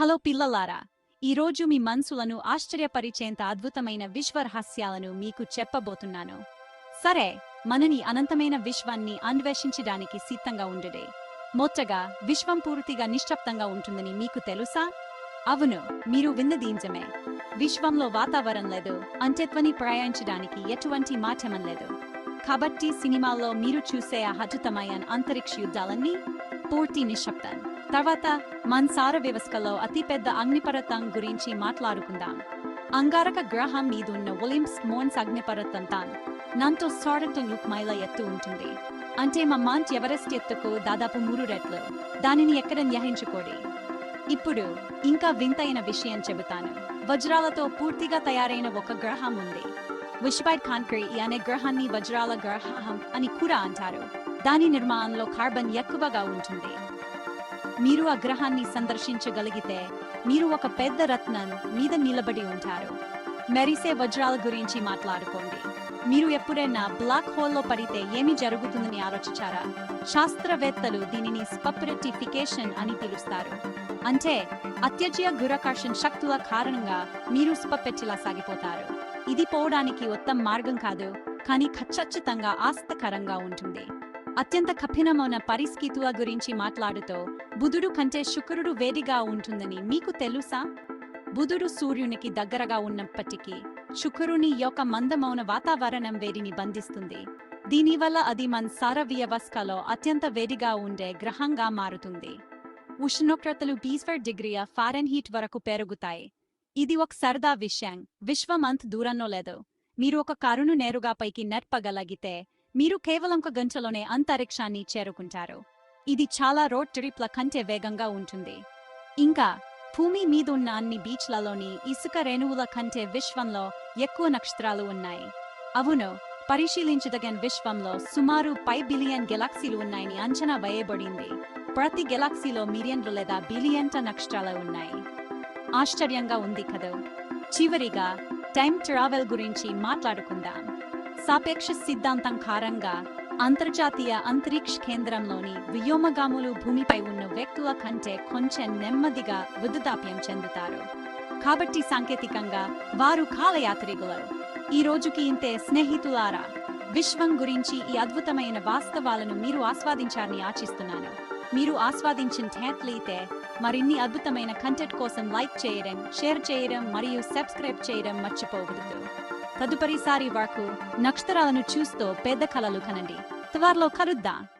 Hello పిల్లలారా ఈరోజు మీ మనసులను ఆశ్చర్యపరిచేంత అద్భుతమైన విశ్వరహస్యాలను మీకు చెప్పబోతున్నాను. సరే మనని అనంతమైన విశ్వాన్ని అన్వేషించడానికి సిద్ధంగా ఉండడే. మొట్టగా విశ్వం పూర్తిగా నిశ్శబ్దంగా ఉంటుందని మీకు తెలుసా? అవును మీరు విన్నదీంచమే విశ్వంలో వాతావరణం లేదు అంత్యత్వని ప్రయాణించడానికి ఎటువంటి మాధ్యమం లేదు. కాబట్టి సినిమాల్లో మీరు చూసే ఆ అద్భుతమైన అంతరిక్ష యుద్ధాలన్నీ పూర్తి నిశ్శబ్దం. తర్వాత మన్సార వ్యవస్థలో అతిపెద్ద అగ్నిపర్వతం గురించి మాట్లాడుకుందాం. అంగారక గ్రహం మీదున్న ఒలింప్స్ మోన్స్ అగ్నిపర్వతం తాన్ నంతో సారట మైల ఎత్తు ఉంటుంది. అంటే మా మాంట్ ఎవరెస్ట్ ఎత్తుకు దాదాపు మూడు రెట్లు. దానిని ఎక్కడ న్యహించుకోడి? ఇప్పుడు ఇంకా వింతైన విషయం చెబుతాను. వజ్రాలతో పూర్తిగా తయారైన ఒక గ్రహం ఉంది. విష్పైట్ కాన్క్రీ అనే గ్రహాన్ని వజ్రాల గ్రహం అని కూడా అంటారు. దాని నిర్మాణంలో కార్బన్ ఎక్కువగా ఉంటుంది. మీరు ఆ గ్రహాన్ని సందర్శించగలిగితే మీరు ఒక పెద్ద రత్నం మీద నిలబడి ఉంటారు. మెరిసే వజ్రాల గురించి మాట్లాడుకోండి. మీరు ఎప్పుడైనా బ్లాక్ హోల్లో పడితే ఏమి జరుగుతుందని ఆలోచించారా? శాస్త్రవేత్తలు దీనిని స్పప్రెటిఫికేషన్ అని పిలుస్తారు. అంటే అత్యజయ గురాకర్షణ శక్తుల కారణంగా మీరు స్పపెట్టిలా సాగిపోతారు. ఇది పోవడానికి ఉత్తమ మార్గం కాదు కానీ ఖచ్చితంగా ఆస్తకరంగా ఉంటుంది. అత్యంత కఠినమైన పరిస్థితుల గురించి మాట్లాడుతూ బుధుడు కంటే శుక్రుడు వేడిగా ఉంటుందని మీకు తెలుసా? బుధుడు సూర్యునికి దగ్గరగా ఉన్నప్పటికీ శుక్రుని యొక్క మందమౌన వాతావరణం వేడిని బంధిస్తుంది దీనివల్ల అది మన సార వ్యవస్థలో అత్యంత వేడిగా ఉండే గ్రహంగా మారుతుంది. ఉష్ణోగ్రతలు బీస్వర్ డిగ్రీ ఫారెన్ హీట్ వరకు పెరుగుతాయి. ఇది ఒక సరదా విషయం. విశ్వమంత్ దూరంలో లేదు. మీరు ఒక కారును నేరుగా పైకి నడపగలిగితే మీరు కేవలం ఒక గంటలోనే అంతరిక్షాన్ని చేరుకుంటారు. ఇది చాలా రోడ్ ట్రిప్ల కంటే వేగంగా ఉంటుంది. ఇంకా భూమి మీదున్న అన్ని బీచ్లలోని ఇసుక రేణువుల కంటే విశ్వంలో ఎక్కువ నక్షత్రాలు ఉన్నాయి. అవును పరిశీలించదగిన విశ్వంలో సుమారు పై బిలియన్ గెలాక్సీలు ఉన్నాయని అంచనా వేయబడింది. ప్రతి గెలాక్సీలో మిలియన్లు లేదా బిలియన్ట నక్షత్రాలు ఉన్నాయి. ఆశ్చర్యంగా ఉంది కదూ. చివరిగా టైం ట్రావెల్ గురించి మాట్లాడుకుందాం. సాపేక్ష సిద్ధాంతం కారంగా అంతర్జాతీయ అంతరిక్ష కేంద్రంలోని వ్యోమగాములు భూమిపై ఉన్న వ్యక్తుల కంటే కొంచెం నెమ్మదిగా వృద్ధాప్యం చెందుతారు. కాబట్టి సాంకేతికంగా వారు కాలయాత్రికులు ఈ రోజుకి ఇంతే స్నేహితులారా. విశ్వం గురించి ఈ అద్భుతమైన వాస్తవాలను మీరు ఆస్వాదించారని ఆశిస్తున్నాను. మీరు ఆస్వాదించినట్లయితే మరిన్ని అద్భుతమైన కంటెంట్ కోసం లైక్ చేయడం షేర్ చేయడం మరియు సబ్స్క్రైబ్ చేయడం మర్చిపోకూడదు తదుపరిసారి వరకు నక్షత్రాలను చూస్తూ పెద్ద కలలు కనండి. త్వరలో కలుద్దాం.